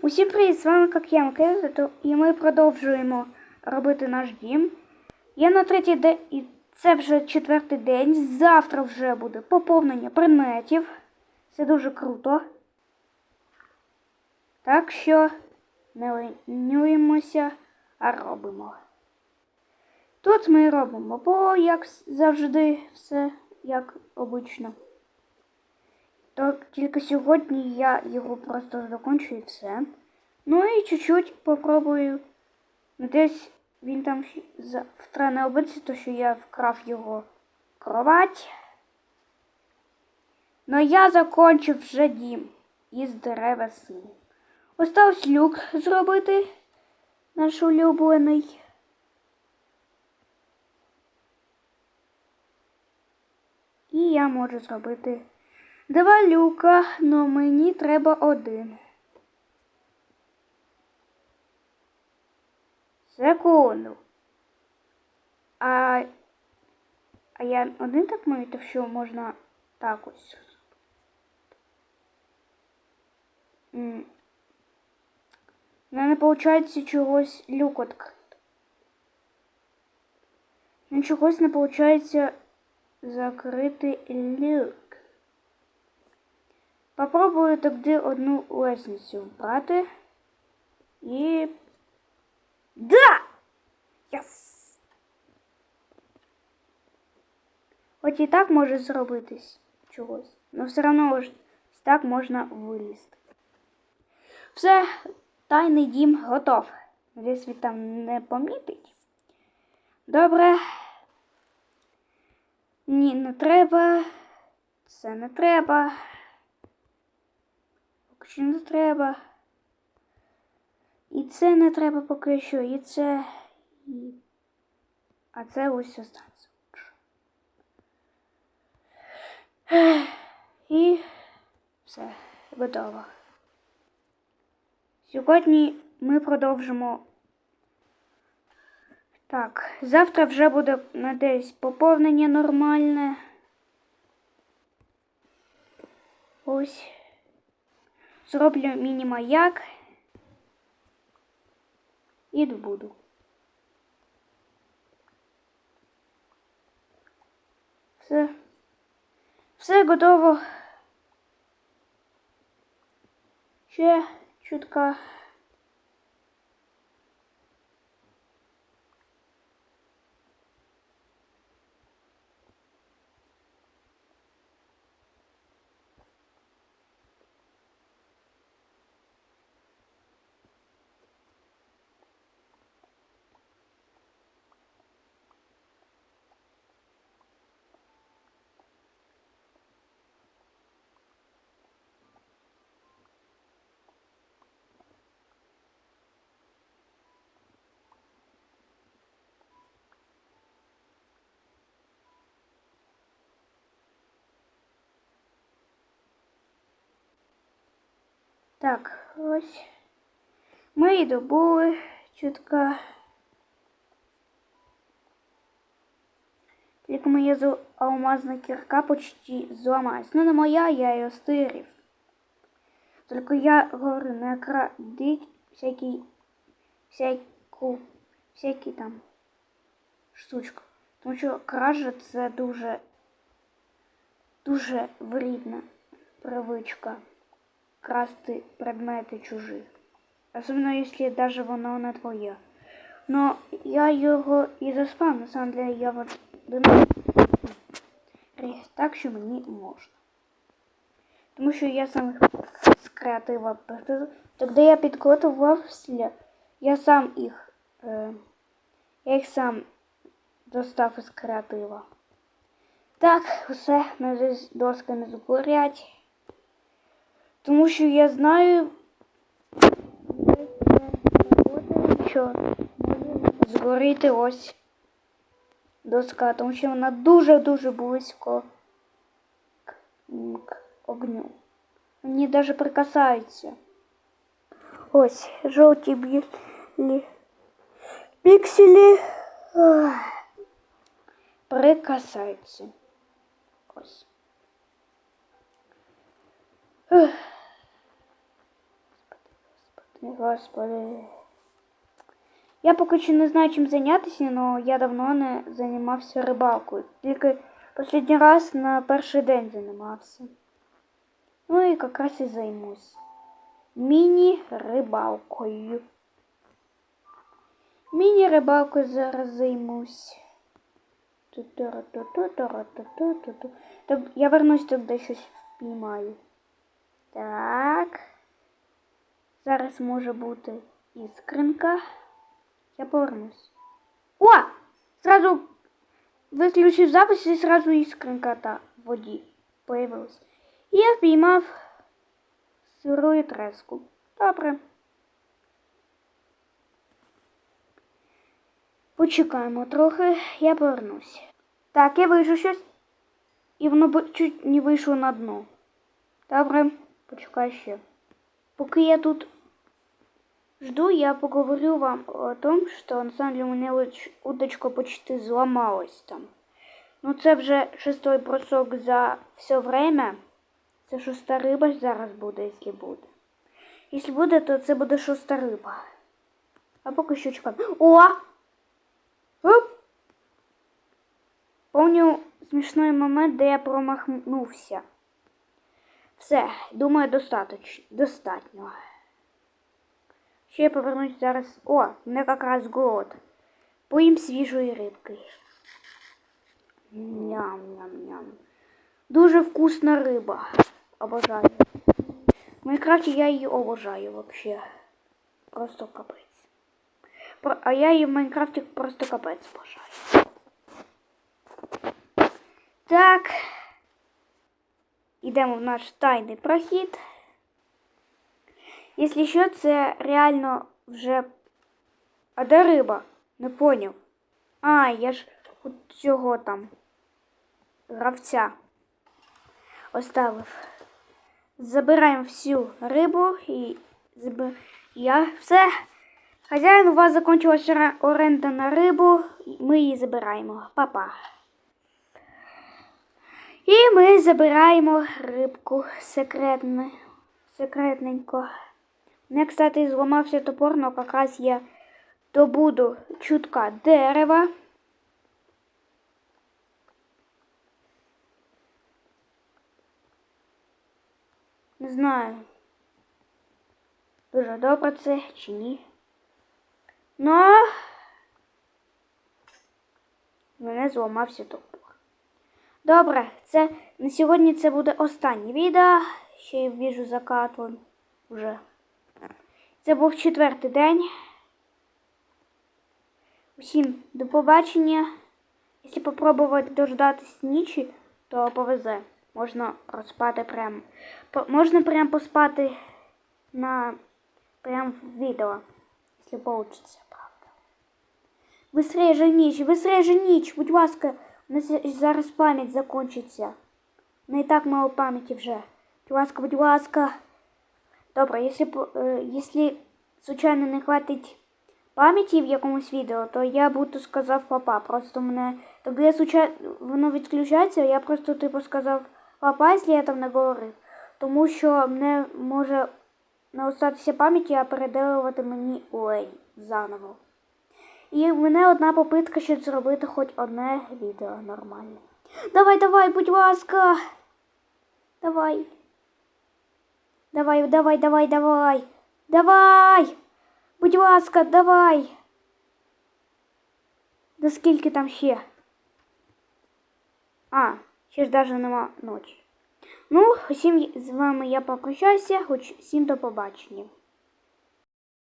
Усім привіт, з вами Кок'ян Кезето, і ми продовжуємо робити наш дім. Я на третій день, і це вже четвертий день. Завтра вже буде поповнення предметів. Це дуже круто. Так що не лінюємося, а робимо. Тут ми робимо, бо як завжди, все як обично. Так, тільки сьогодні я його просто закончу і все. Ну і чуть-чуть попробую. Десь він там ще завтра не обидеться, то що я вкрав його кровать. Но я закончив вже дім із дерева сині. Осталось люк зробити наш улюблений. І я можу зробити два люка, но мені треба один. Секунду. А, а я один так маю, що можна так ось. У мене виходить чогось люк відкрити. Ну, чогось не виходить закрити люк. Попробую тоді одну лестницю брати. І... Да! Yes! Хоч і так може зробитись чогось. Но все одно так можна вилізти. Все, тайний дім готов. Десь він там не помітить. Добре. Ні, не треба. Це не треба. Що не треба. І це не треба поки що, і це. І... А це ось останеться. І все, готово. Сьогодні ми продовжимо. Так, завтра вже буде надеюсь поповнення нормальне. Ось. Зроблю міні-маяк і добуду. Все. Все готово. Ще чутка. Так, ось. Ми і добули чутка. Тільки моя алмазна кірка почти зламалась. Ну, не моя, я її стирив. Тільки я говорю, не крадіть всякі, всяку, всякі там штучку. Тому що кража це дуже, дуже вредна привичка красти предмети чужі. Особливо, якщо даже воно не твоє. Но я його і заспав, на самом деле я вот так, що мені можна. Тому що я сам з креатива Тоді я підготувався, я сам їх, е, я їх сам достав із креатива. Так, все, надіюсь, доски не згорять. Тому що я знаю, що може згоріти ось доска, тому що вона дуже-дуже близько к, м, к огню. Мені навіть прикасаються. Ось, жовті білі пікселі ах, прикасаються. Ось. Ух. Господи. Я поки що не знаю, чим зайнятися, але я давно не займався рибалкою. Тільки останній раз на перший день займався. Ну і якраз і займусь. Міні-рибалкою. Міні-рибалкою зараз займусь. Я вернусь туди щось впіймаю. Так. Зараз може бути іскринка. Я повернусь. О! Сразу виключив запис і сразу іскринка та в воді появилась. І я впіймав сирую треску. Добре. Почекаємо трохи, я повернусь. Так, я вийшов щось. І воно чуть не вийшло на дно. Добре, почекай ще. Поки я тут жду, я поговорю вам о том, что на самом деле у меня уч- удочка почти зламалась там. Ну це вже шестой бросок за все время. Це шоста риба зараз буде, якщо буде. Якщо буде, то це буде шоста риба. А поки що чекаємо. О! Оп! Помню смішний момент, де я промахнувся. Все, думаю, достатньо. достатньо. Ще я повернусь зараз. О, мене якраз голод. Поїм свіжої рибки. Ням-ням-ням. Дуже вкусна риба. Обожаю. В Майнкрафті я її обожаю вообще. Просто капець. А я її в Майнкрафті просто капець обожаю. Так. Йдемо в наш тайний прохід. Якщо що, це реально вже. А де риба? Не поняв. А, я ж у цього там гравця оставив. Забираємо всю рибу і заб... я все. Хазяїн, у вас закончилася оренда на рибу. Ми її забираємо. Папа. І ми забираємо рибку секретне, секретненько. Мене, кстати, зламався топор, але якраз я добуду чутка дерева. Не знаю. Дуже добре це чи ні. В мене зламався топор. Добре, це на сьогодні це буде останнє відео. Ще я віжу закат вон вже. Це був четвертий день. Усім до побачення. Якщо попробувати дождатись нічі, то повезе. Можна розспати прям. по- Можна прям поспати на прям в відео. Якщо получится, правда. Быстрее ніч, быстрее ніч, будь ласка, у нас зараз пам'ять закончиться. Не і так мало пам'яті вже. Будь ласка, будь ласка. Добре, якщо, е, якщо случайно не хватить пам'яті в якомусь відео, то я буду сказав папа. Просто мене. Тобто я случайно воно відключається, я просто типу сказав папа, якщо я там не говорив. Тому що мене може не остатися пам'яті, а переделувати мені ой заново. І в мене одна попитка, щоб зробити хоч одне відео нормальне. Давай, давай, будь ласка. Давай. Давай, давай, давай, давай. Давай. Будь ласка, давай. Да скільки там ще? А, ще ж даже нема ночі. Ну, усім з вами я попрощаюся, хоч всім до побачення.